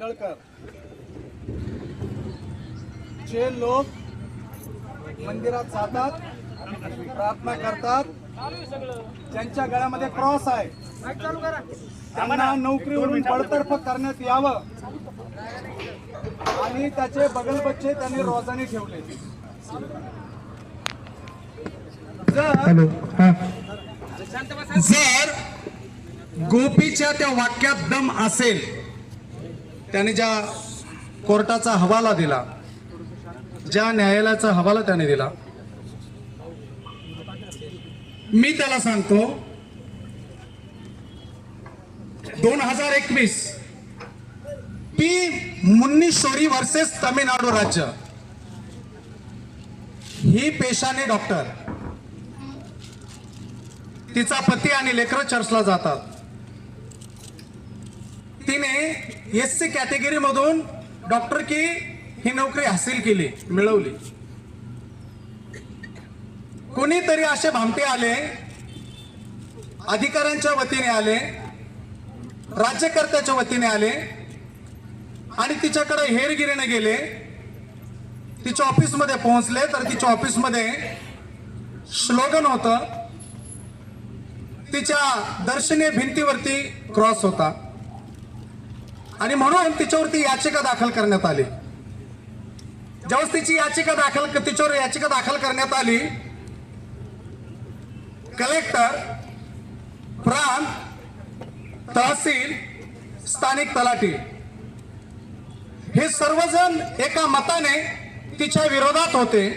आडळकर जे लोक मंदिरात जातात प्रार्थना करतात ज्यांच्या गळ्यामध्ये क्रॉस आहे त्यांना नोकरीवरून बडतर्फ करण्यात यावं. आणि त्याचे बगल बच्चे त्यांनी रोजाने ठेवले. हा. जर गोपीच्या त्या वाक्यात दम असेल त्याने ज्या कोर्टाचा हवाला दिला ज्या न्यायालयाचा हवाला त्याने दिला मी त्याला सांगतो दोन हजार एकवीस पी मुन्नीश्वरी वर्सेस तमिळनाडू राज्य. ही पेशाने डॉक्टर तिचा पती आणि लेकर चर्चला जातात. तिने एस सी कॅटेगरी मधून डॉक्टर की ही नोकरी हासिल केली मिळवली. कोणीतरी असे भामटे आले अधिकाऱ्यांच्या वतीने आले राज्यकर्त्याच्या वतीने आले आणि तिच्याकडे हेरगिरीने गेले तिच्या ऑफिसमध्ये पोहोचले तर तिच्या ऑफिसमध्ये स्लोगन होतं तिच्या दर्शनीय भिंतीवरती क्रॉस होता. आणि म्हणून तिच्यावरती याचिका दाखल करण्यात आली. ज्यावेळेस तिची याचिका दाखल तिच्यावर याचिका दाखल करण्यात आली कलेक्टर प्रांत तहसील स्थानिक तलाठी. हे सर्वजण एका मताने तिच्या विरोधात होते.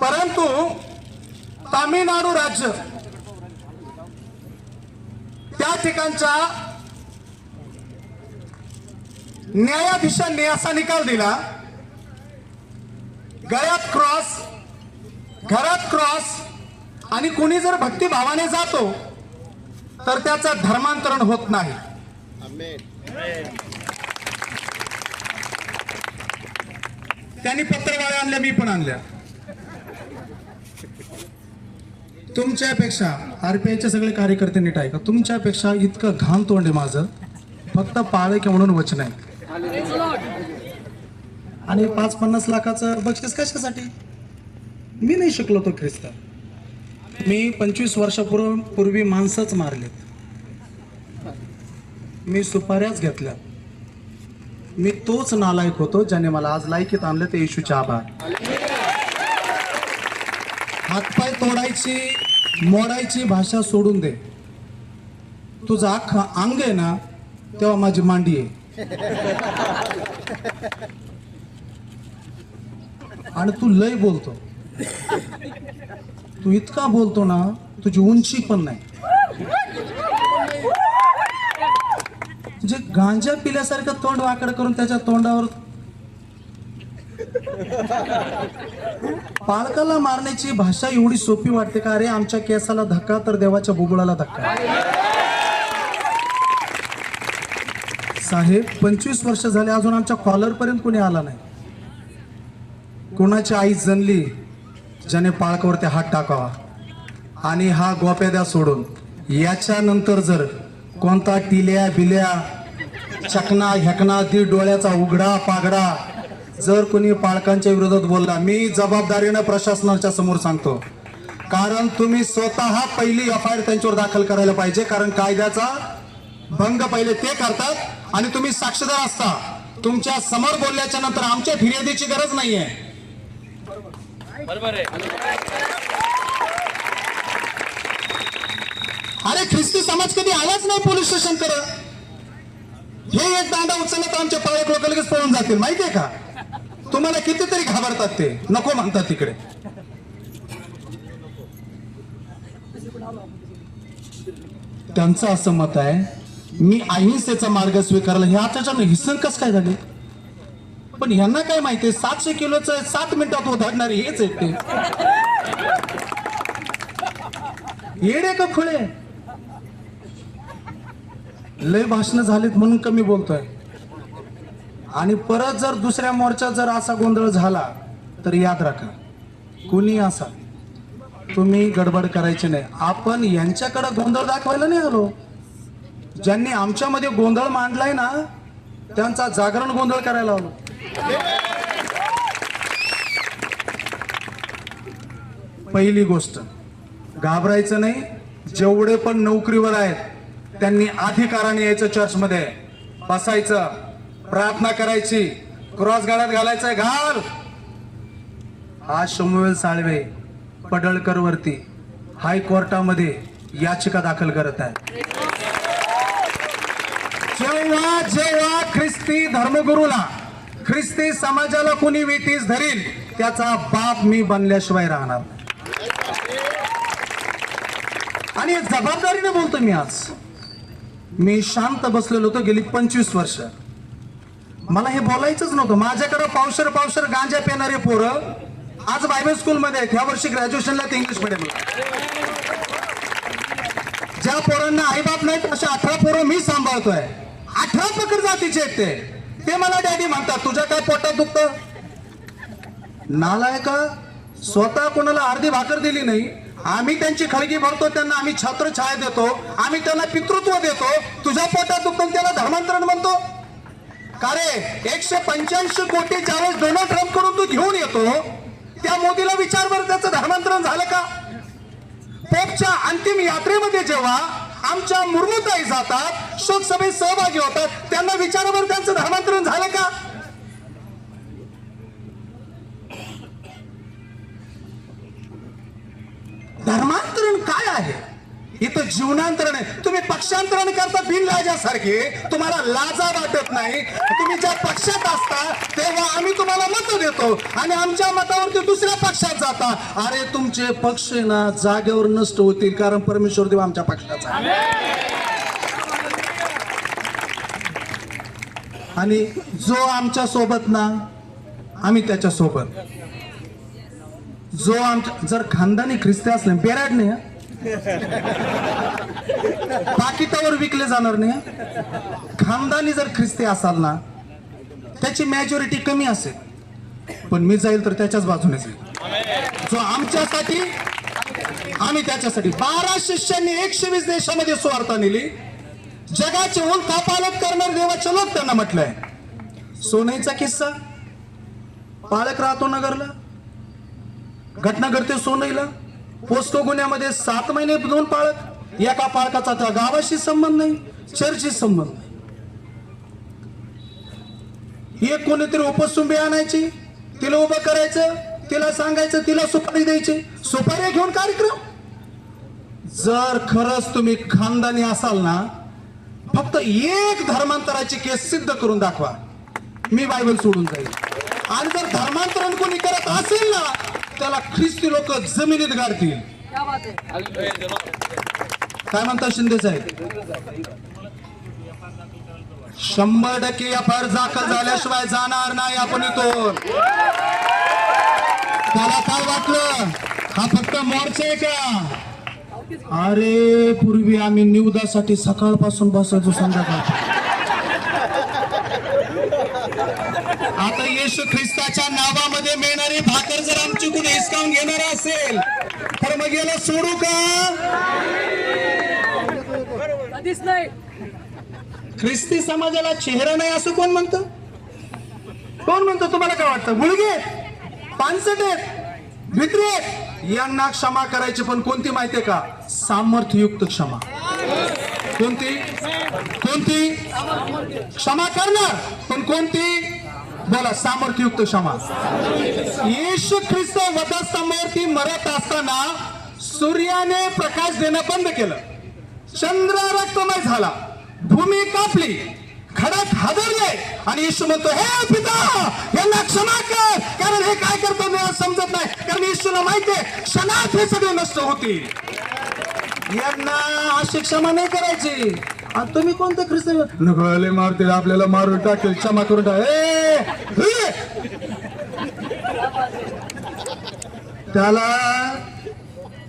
परंतु तामिळनाडू राज्य त्या ठिकाणच्या न्यायाधीशांनी असा निकाल दिला गळ्यात क्रॉस घरात क्रॉस आणि कुणी जर भक्तिभावाने जातो तर त्याचं धर्मांतरण होत नाही. त्यांनी पत्रवाळ्या आणल्या मी पण आणल्या. तुमच्यापेक्षा आरपीआयचे सगळे कार्यकर्ते नीट आहे का? तुमच्यापेक्षा इतकं घाम तोंड आहे माझं. फक्त पाळके म्हणून वचन आहे. आणि पाच पन्नास लाखाचं बक्षीस कशासाठी? मी नाही शिकलो तो ख्रिस्त. मी पंचवीस वर्षापूर्वी पूर्वी माणसंच मारलेत. मी सुपाऱ्याच घेतल्या मी तोच नालायक होतो ज्याने मला आज लायकीत आणलं ते येशूचे आभार. हातपाय तोडायची मोडायची भाषा सोडून दे. तुझं अख्खा अंग आहे ना तेव्हा माझी मांडी आहे. आणि तू लय बोलतो. तू इतका बोलतो ना तुझी उंची पण नाही. म्हणजे गांजा पिल्यासारखं तोंड वाकड करून त्याच्या तोंडावर पालकाला मारण्याची भाषा एवढी सोपी वाटते का? अरे आमच्या केसाला धक्का तर देवाच्या बुबुळाला धक्का. साहेब पंचवीस वर्ष झाले अजून आमच्या कॉलरपर्यंत कुणी कोणी आला नाही. कोणाची आई जनली ज्याने पाळकावरती हात टाकावा. आणि हा गोप्याद्या सोडून. याच्यानंतर जर कोणता टिल्या बिल्या चकना हेकना दीड डोळ्याचा उघडा पागडा जर कोणी पालकांच्या विरोधात बोलला मी जबाबदारीनं प्रशासनाच्या समोर सांगतो. कारण तुम्ही स्वतः पहिली एफ आय आर त्यांच्यावर दाखल करायला पाहिजे कारण कायद्याचा भंग पहिले ते करतात आणि तुम्ही साक्षीदार असता. तुमच्यासमोर बोलल्याच्या नंतर आमच्या फिर्यादीची गरज नाहीये. अरे ख्रिस्ती समाज कधी आलाच नाही पोलीस स्टेशनकडे हे एक दांडा उचललं तर आमचे पाळक लोक लगेच पळून जातील माहितीये का? तुम्हाला कितीतरी घाबरतात ते. नको म्हणतात तिकडे. त्यांचं असं मत आहे मी अहिंसेचा मार्ग स्वीकारला. हे आताच्या हिसन कस काय झाले? पण यांना काय माहितीये सातशे किलोचं सात मिनिटात उधारणारे हेच आहेत ते येडे का खुळे? लय भाषण झालीत म्हणून कमी बोलतोय. आणि परत जर दुसऱ्या मोर्चा जर असा गोंधळ झाला तर याद राखा कुणी असा? तुम्ही गडबड करायची नाही. आपण यांच्याकडे गोंधळ दाखवायला नाही आलो. ज्यांनी आमच्यामध्ये गोंधळ मांडलाय ना त्यांचा जागरण गोंधळ करायला हवं पहिली गोष्ट घाबरायचं नाही जेवढे पण नोकरीवर आहेत त्यांनी अधिकाराने यायचं चर्चमध्ये. बसायचं प्रार्थना करायची क्रॉस गाड्यात घालायचंय घाल! हा शमुवेल साळवे पडळकर वरती हायकोर्टामध्ये याचिका दाखल करत आहे जेव्हा जेव्हा ख्रिस्ती धर्मगुरूला ख्रिस्ती समाजाला कुणी वेटीस धरील त्याचा बाप मी बनल्याशिवाय राहणार आणि जबाबदारीने बोलतो मी आज. मी शांत बसलेलो होतो गेली पंचवीस वर्ष. मला हे बोलायचंच नव्हतं. माझ्याकडे पावशर पावसर गांजा पेणारे पोरं आज बायबल स्कूलमध्ये आहेत. ह्या वर्षी ग्रॅज्युएशनला ते इंग्लिश मिडियम ज्या पोरांना आईबाप नाहीत अशा अठरा पोरं मी सांभाळतोय. जातीचे आहेत ते. ते मला डॅडी म्हणतात तुझ्या काय पोटात दुखत? नालाय का स्वतः कोणाला अर्धी भाकर दिली नाही. आम्ही त्यांची खळगी भरतो त्यांना आम्ही छत्र छाया देतो आम्ही त्यांना पितृत्व देतो. तुझ्या पोटात दुखतो त्याला धर्मांतरण म्हणतो. का रे एकशे पंच्याऐंशी कोटी ज्यावेळेस डोनाल्ड ट्रम्पकडून तू घेऊन येतो त्या मोदीला विचार बरं त्याचं धर्मांतरण झालं का? पोपच्या अंतिम यात्रेमध्ये जेव्हा आमच्या मुर्मुताई जातात शोकसभेत सहभागी होतात. त्यांना विचारावर त्यांचं धर्मांतरण झालं का? धर्मांतरण काय आहे? इथं जीवनांतरण आहे. तुम्ही पक्षांतरण करता बिनलाजासारखे तुम्हाला लाजा वाटत नाही. तुम्ही ज्या पक्षात असता तेव्हा आम्ही तुम्हाला मत देतो. आणि आमच्या मतावरती दुसऱ्या पक्षात जाता. अरे तुमचे पक्ष ना जागेवर नष्ट होतील. कारण परमेश्वर देव आमच्या पक्षाचा आणि जो आमच्यासोबत ना आम्ही त्याच्या सोबत. जो आमच्या जर खानदानी ख्रिस्ती असले बेराड नाही पाकिटावर विकले जाणार नाही खानदानी जर ख्रिस्ती असाल ना त्याची मॅच्युरिटी कमी असेल. पण मी जाईल तर त्याच्याच बाजूने जाईल जो आमच्यासाठी आम्ही त्याच्यासाठी बारा शिष्यांनी एकशे वीस देशामध्ये स्वार्था नेली. जगाचे ऊन कापालत करणार देवाचे लोक त्यांना म्हटलंय. सोनईचा किस्सा पालक राहतो नगरला. घटना घडते सोनईला पोस्को गुन्ह्यामध्ये सात महिने दोन पाळक एका पाळकाचा त्या गावाशी संबंध नाही चर्चशी संबंध नाही. एक कोणीतरी उपसुंबी आणायची तिला उभं करायचं तिला सांगायचं तिला सुपारी द्यायची सुपारी घेऊन कार्यक्रम. जर खरंच तुम्ही खानदानी असाल ना फक्त एक धर्मांतराची केस सिद्ध करून दाखवा. मी बायबल सोडून जाईल. आणि जर धर्मांतरण कोणी करत असेल ना त्याला ख्रिस्ती लोक जमिनीत गाडतील काय म्हणता शिंदे साहेब? शंभर टक्के या फार दाखल झाल्याशिवाय जाणार नाही आपण इथून. त्याला काय वाटलं? हा फक्त मोर्चा आहे का? अरे पूर्वी आम्ही निवदासाठी सकाळपासून बसायचो संध्याकाळ आता येशू ख्रिस्ताच्या नावामध्ये मिळणारी भाकर जर आमची कुणी हिसकावून घेणार असेल तर मग याला सोडू का? कधीच नाही. ख्रिस्ती समाजाला चेहरा नाही असं कोण म्हणतं? कोण म्हणतो तुम्हाला काय वाटतं? मुलगे पानसट आहेत भित्री यांना क्षमा करायची पण कोणती माहितीये का? सामर्थ्ययुक्त क्षमा. कोणती? कोणती? क्षमा करणार पण कोणती? बोला सामर्थ्ययुक्त क्षमा. येशू ख्रिस्त वधस्तंभावरती मरत असताना सूर्याने प्रकाश देणं बंद केलं. चंद्र रक्तमय झाला. भूमी कापली. खडक हादरले. आणि येशू म्हणतो हे पिता यांना क्षमा कर. कारण हे काय करतो मला समजत नाही. कारण येशूला माहितीये क्षणात हे सगळे नष्ट होतील. यांना अशी क्षमा नाही करायची. आणि तुम्ही कोणतं ख्रिस्त नगले मारतील आपल्याला मारून टाकेल क्षमा करून टाक हे! त्याला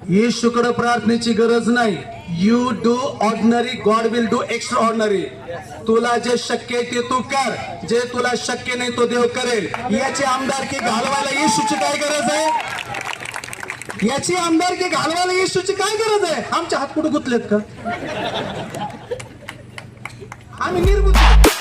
येशूकडे प्रार्थनेची गरज नाही. You do ordinary God will do extraordinary तुला जे शक्य आहे ते तू कर. जे तुला शक्य नाही तो देव करेल. याची आमदारकी घालवायला येशूची काय गरज आहे? याची आमदारकी घालवायला येशूची काय गरज आहे? आमच्या हात कुठे गुतलेत का? आम्ही निर्बुद्ध